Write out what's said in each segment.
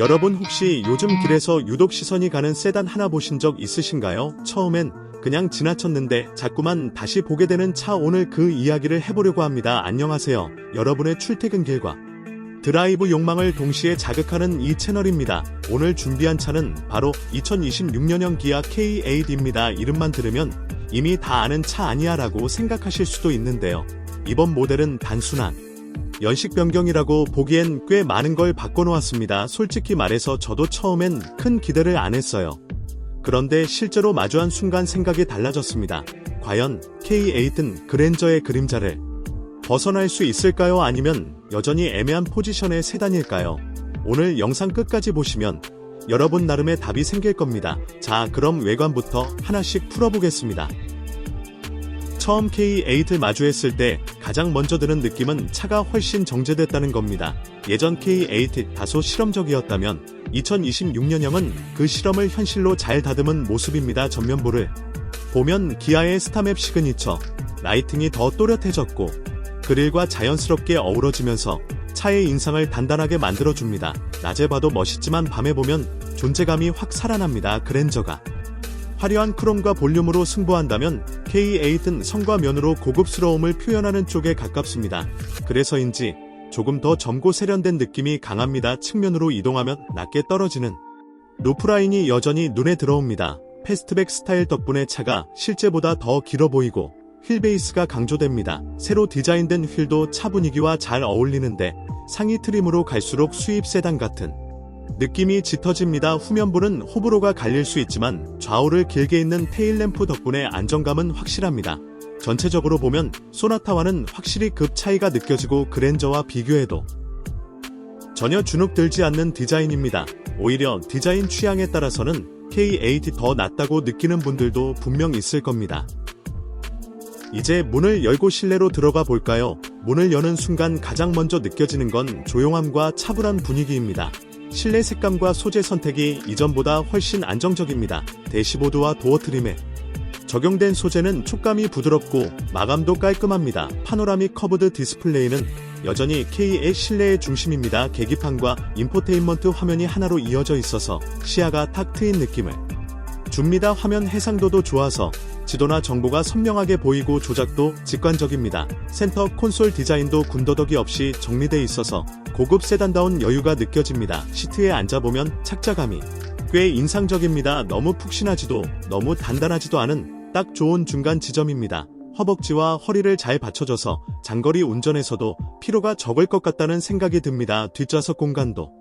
여러분 혹시 요즘 길에서 유독 시선이 가는 세단 하나 보신 적 있으신가요? 처음엔 그냥 지나쳤는데 자꾸만 다시 보게 되는 차 오늘 그 이야기를 해보려고 합니다. 안녕하세요. 여러분의 출퇴근 길과 드라이브 욕망을 동시에 자극하는 이 채널입니다. 오늘 준비한 차는 바로 2026년형 기아 K8입니다. 이름만 들으면 이미 다 아는 차 아니야 라고 생각하실 수도 있는데요. 이번 모델은 단순한 연식 변경이라고 보기엔 꽤 많은 걸 바꿔놓았습니다. 솔직히 말해서 저도 처음엔 큰 기대를 안 했어요. 그런데 실제로 마주한 순간 생각이 달라졌습니다. 과연 K8은 그랜저의 그림자를 벗어날 수 있을까요? 아니면 여전히 애매한 포지션의 세단일까요? 오늘 영상 끝까지 보시면 여러분 나름의 답이 생길 겁니다. 자, 그럼 외관부터 하나씩 풀어보겠습니다. 처음 K8을 마주했을 때 가장 먼저 드는 느낌은 차가 훨씬 정제됐다는 겁니다. 예전 K8이 다소 실험적이었다면 2026년형은 그 실험을 현실로 잘 다듬은 모습입니다. 전면부를 보면 기아의 스타맵 시그니처 라이팅이 더 또렷해졌고 그릴과 자연스럽게 어우러지면서 차의 인상을 단단하게 만들어줍니다. 낮에 봐도 멋있지만 밤에 보면 존재감이 확 살아납니다. 그랜저가. 화려한 크롬과 볼륨으로 승부한다면 K8은 성과 면으로 고급스러움을 표현하는 쪽에 가깝습니다. 그래서인지 조금 더 젊고 세련된 느낌이 강합니다. 측면으로 이동하면 낮게 떨어지는 루프라인이 여전히 눈에 들어옵니다. 패스트백 스타일 덕분에 차가 실제보다 더 길어 보이고 휠 베이스가 강조됩니다. 새로 디자인된 휠도 차 분위기와 잘 어울리는데 상위 트림으로 갈수록 수입 세단 같은 느낌이 짙어집니다. 후면부는 호불호가 갈릴 수 있지만 좌우를 길게 있는 테일램프 덕분에 안정감은 확실합니다. 전체적으로 보면 소나타와는 확실히 급 차이가 느껴지고 그랜저와 비교해도 전혀 주눅 들지 않는 디자인입니다. 오히려 디자인 취향에 따라서는 K8이 더 낫다고 느끼는 분들도 분명 있을 겁니다. 이제 문을 열고 실내로 들어가 볼까요? 문을 여는 순간 가장 먼저 느껴지는 건 조용함과 차분한 분위기입니다. 실내 색감과 소재 선택이 이전보다 훨씬 안정적입니다. 대시보드와 도어 트림에 적용된 소재는 촉감이 부드럽고 마감도 깔끔합니다. 파노라믹 커브드 디스플레이는 여전히 K의 실내의 중심입니다. 계기판과 인포테인먼트 화면이 하나로 이어져 있어서 시야가 탁 트인 느낌을 줍니다. 화면 해상도도 좋아서 지도나 정보가 선명하게 보이고 조작도 직관적입니다. 센터 콘솔 디자인도 군더더기 없이 정리돼 있어서 고급 세단다운 여유가 느껴집니다. 시트에 앉아보면 착자감이 꽤 인상적입니다. 너무 푹신하지도 너무 단단하지도 않은 딱 좋은 중간 지점입니다. 허벅지와 허리를 잘 받쳐줘서 장거리 운전에서도 피로가 적을 것 같다는 생각이 듭니다. 뒷좌석 공간도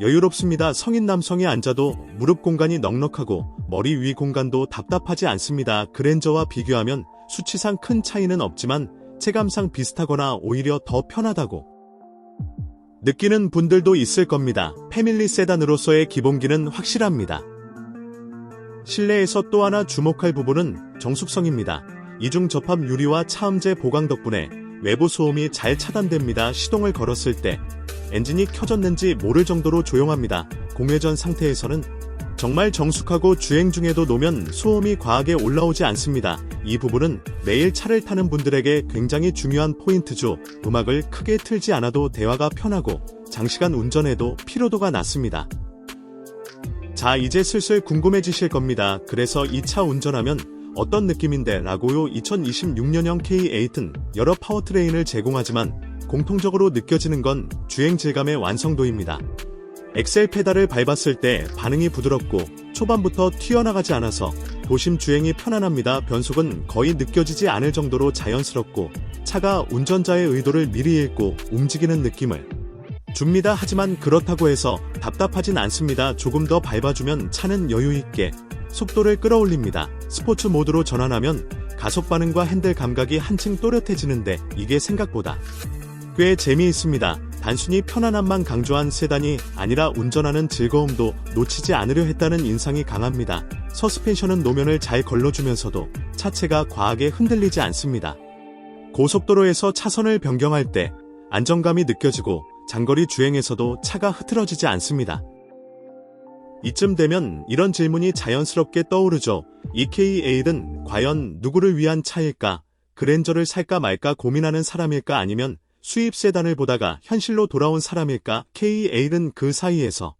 여유롭습니다. 성인 남성이 앉아도 무릎 공간이 넉넉하고 머리 위 공간도 답답하지 않습니다. 그랜저와 비교하면 수치상 큰 차이는 없지만 체감상 비슷하거나 오히려 더 편하다고 느끼는 분들도 있을 겁니다. 패밀리 세단으로서의 기본기는 확실합니다. 실내에서 또 하나 주목할 부분은 정숙성입니다. 이중 접합 유리와 차음제 보강 덕분에 외부 소음이 잘 차단됩니다. 시동을 걸었을 때 엔진이 켜졌는지 모를 정도로 조용합니다. 공회전 상태에서는 정말 정숙하고 주행 중에도 노면 소음이 과하게 올라오지 않습니다. 이 부분은 매일 차를 타는 분들에게 굉장히 중요한 포인트죠. 음악을 크게 틀지 않아도 대화가 편하고 장시간 운전해도 피로도가 낮습니다. 자, 이제 슬슬 궁금해지실 겁니다. 그래서 이 차 운전하면 어떤 느낌인데 라고요 2026년형 K8은 여러 파워트레인을 제공하지만 공통적으로 느껴지는 건 주행 질감의 완성도입니다. 엑셀 페달을 밟았을 때 반응이 부드럽고 초반부터 튀어나가지 않아서 도심 주행이 편안합니다. 변속은 거의 느껴지지 않을 정도로 자연스럽고 차가 운전자의 의도를 미리 읽고 움직이는 느낌을 줍니다. 하지만 그렇다고 해서 답답하진 않습니다. 조금 더 밟아주면 차는 여유있게 속도를 끌어올립니다. 스포츠 모드로 전환하면 가속 반응과 핸들 감각이 한층 또렷해지는데 이게 생각보다 꽤 재미있습니다. 단순히 편안함만 강조한 세단이 아니라 운전하는 즐거움도 놓치지 않으려 했다는 인상이 강합니다. 서스펜션은 노면을 잘 걸러주면서도 차체가 과하게 흔들리지 않습니다. 고속도로에서 차선을 변경할 때 안정감이 느껴지고 장거리 주행에서도 차가 흐트러지지 않습니다. 이쯤 되면 이런 질문이 자연스럽게 떠오르죠. 이 K8은 과연 누구를 위한 차일까? 그랜저를 살까 말까 고민하는 사람일까 아니면 수입 세단을 보다가 현실로 돌아온 사람일까? K8은 그 사이에서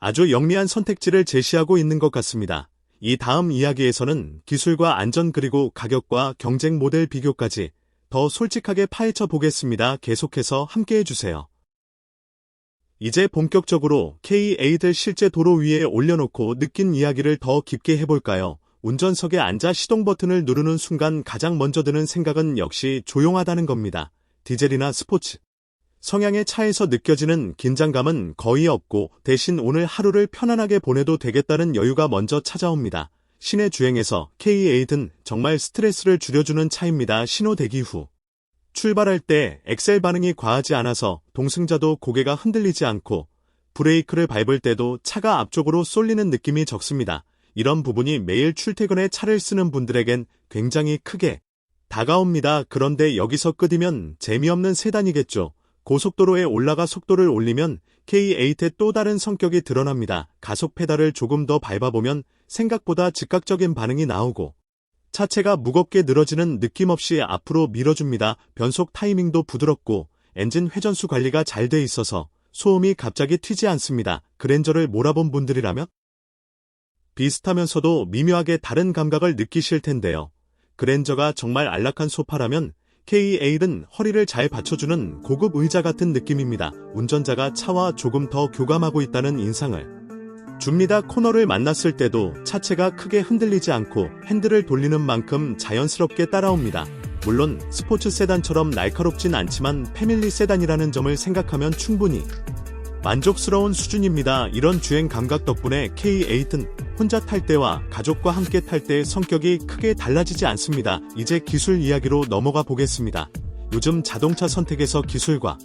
아주 영리한 선택지를 제시하고 있는 것 같습니다. 이 다음 이야기에서는 기술과 안전 그리고 가격과 경쟁 모델 비교까지 더 솔직하게 파헤쳐 보겠습니다. 계속해서 함께 해주세요. 이제 본격적으로 K8을 실제 도로 위에 올려놓고 느낀 이야기를 더 깊게 해볼까요? 운전석에 앉아 시동 버튼을 누르는 순간 가장 먼저 드는 생각은 역시 조용하다는 겁니다. 디젤이나 스포츠. 성향의 차에서 느껴지는 긴장감은 거의 없고 대신 오늘 하루를 편안하게 보내도 되겠다는 여유가 먼저 찾아옵니다. 시내 주행에서 K8은 정말 스트레스를 줄여주는 차입니다. 신호 대기 후. 출발할 때 엑셀 반응이 과하지 않아서 동승자도 고개가 흔들리지 않고 브레이크를 밟을 때도 차가 앞쪽으로 쏠리는 느낌이 적습니다. 이런 부분이 매일 출퇴근에 차를 쓰는 분들에겐 굉장히 크게 다가옵니다. 그런데 여기서 끄이면 재미없는 세단이겠죠. 고속도로에 올라가 속도를 올리면 K8의 또 다른 성격이 드러납니다. 가속 페달을 조금 더 밟아보면 생각보다 즉각적인 반응이 나오고 차체가 무겁게 늘어지는 느낌 없이 앞으로 밀어줍니다. 변속 타이밍도 부드럽고 엔진 회전수 관리가 잘 돼 있어서 소음이 갑자기 튀지 않습니다. 그랜저를 몰아본 분들이라면 비슷하면서도 미묘하게 다른 감각을 느끼실 텐데요. 그랜저가 정말 안락한 소파라면 K8은 허리를 잘 받쳐주는 고급 의자 같은 느낌입니다. 운전자가 차와 조금 더 교감하고 있다는 인상을 줍니다. 코너를 만났을 때도 차체가 크게 흔들리지 않고 핸들을 돌리는 만큼 자연스럽게 따라옵니다. 물론 스포츠 세단처럼 날카롭진 않지만 패밀리 세단이라는 점을 생각하면 충분히 만족스러운 수준입니다. 이런 주행 감각 덕분에 K8은 혼자 탈 때와 가족과 함께 탈 때의 성격이 크게 달라지지 않습니다. 이제 기술 이야기로 넘어가 보겠습니다. 요즘 자동차 선택에서 기술과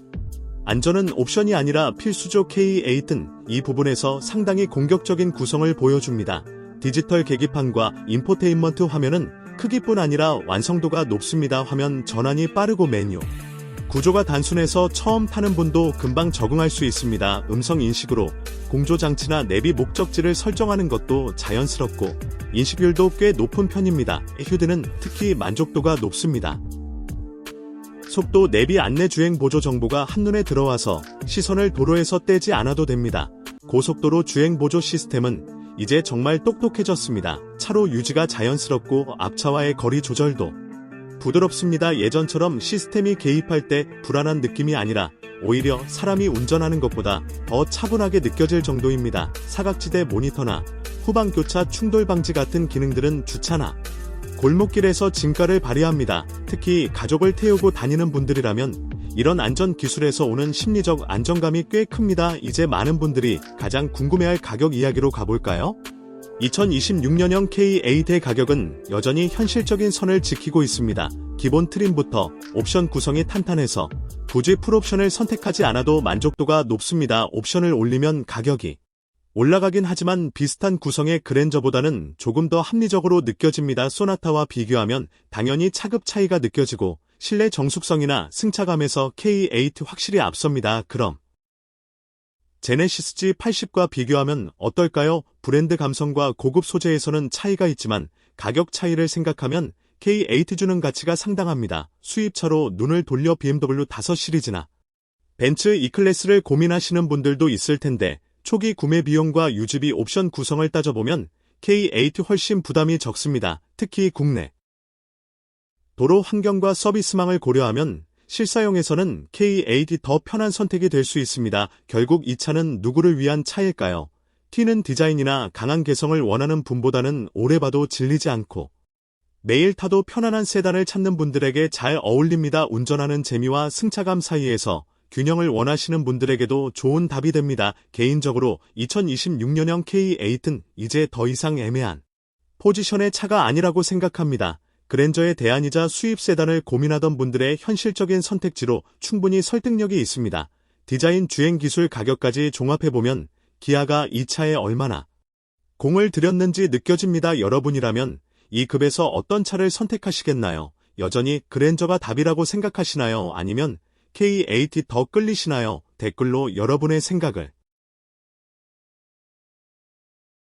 안전은 옵션이 아니라 필수죠 K8은 이 부분에서 상당히 공격적인 구성을 보여줍니다. 디지털 계기판과 인포테인먼트 화면은 크기뿐 아니라 완성도가 높습니다. 화면 전환이 빠르고 메뉴. 구조가 단순해서 처음 타는 분도 금방 적응할 수 있습니다. 음성 인식으로 공조 장치나 내비 목적지를 설정하는 것도 자연스럽고 인식률도 꽤 높은 편입니다. 휴대는 특히 만족도가 높습니다. 속도 내비 안내 주행 보조 정보가 한눈에 들어와서 시선을 도로에서 떼지 않아도 됩니다. 고속도로 주행 보조 시스템은 이제 정말 똑똑해졌습니다. 차로 유지가 자연스럽고 앞차와의 거리 조절도 부드럽습니다. 예전처럼 시스템이 개입할 때 불안한 느낌이 아니라 오히려 사람이 운전하는 것보다 더 차분하게 느껴질 정도입니다. 사각지대 모니터나 후방 교차 충돌 방지 같은 기능들은 주차나 골목길에서 진가를 발휘합니다. 특히 가족을 태우고 다니는 분들이라면 이런 안전 기술에서 오는 심리적 안정감이 꽤 큽니다. 이제 많은 분들이 가장 궁금해할 가격 이야기로 가볼까요? 2026년형 K8의 가격은 여전히 현실적인 선을 지키고 있습니다. 기본 트림부터 옵션 구성이 탄탄해서 굳이 풀옵션을 선택하지 않아도 만족도가 높습니다. 옵션을 올리면 가격이 올라가긴 하지만 비슷한 구성의 그랜저보다는 조금 더 합리적으로 느껴집니다. 소나타와 비교하면 당연히 차급 차이가 느껴지고 실내 정숙성이나 승차감에서 K8 확실히 앞섭니다. 그럼 제네시스 G80과 비교하면 어떨까요? 브랜드 감성과 고급 소재에서는 차이가 있지만 가격 차이를 생각하면 K8 주는 가치가 상당합니다. 수입차로 눈을 돌려 BMW 5 시리즈나 벤츠 E클래스를 고민하시는 분들도 있을 텐데 초기 구매 비용과 유지비 옵션 구성을 따져보면 K8 훨씬 부담이 적습니다. 특히 국내 도로 환경과 서비스망을 고려하면 실사용에서는 K8이 더 편한 선택이 될 수 있습니다. 결국 이 차는 누구를 위한 차일까요? 튀는 디자인이나 강한 개성을 원하는 분보다는 오래 봐도 질리지 않고 매일 타도 편안한 세단을 찾는 분들에게 잘 어울립니다. 운전하는 재미와 승차감 사이에서 균형을 원하시는 분들에게도 좋은 답이 됩니다. 개인적으로 2026년형 K8은 이제 더 이상 애매한 포지션의 차가 아니라고 생각합니다. 그랜저의 대안이자 수입 세단을 고민하던 분들의 현실적인 선택지로 충분히 설득력이 있습니다. 디자인 주행 기술 가격까지 종합해보면 기아가 이 차에 얼마나 공을 들였는지 느껴집니다. 여러분이라면 이 급에서 어떤 차를 선택하시겠나요? 여전히 그랜저가 답이라고 생각하시나요? 아니면 K8이 더 끌리시나요? 댓글로 여러분의 생각을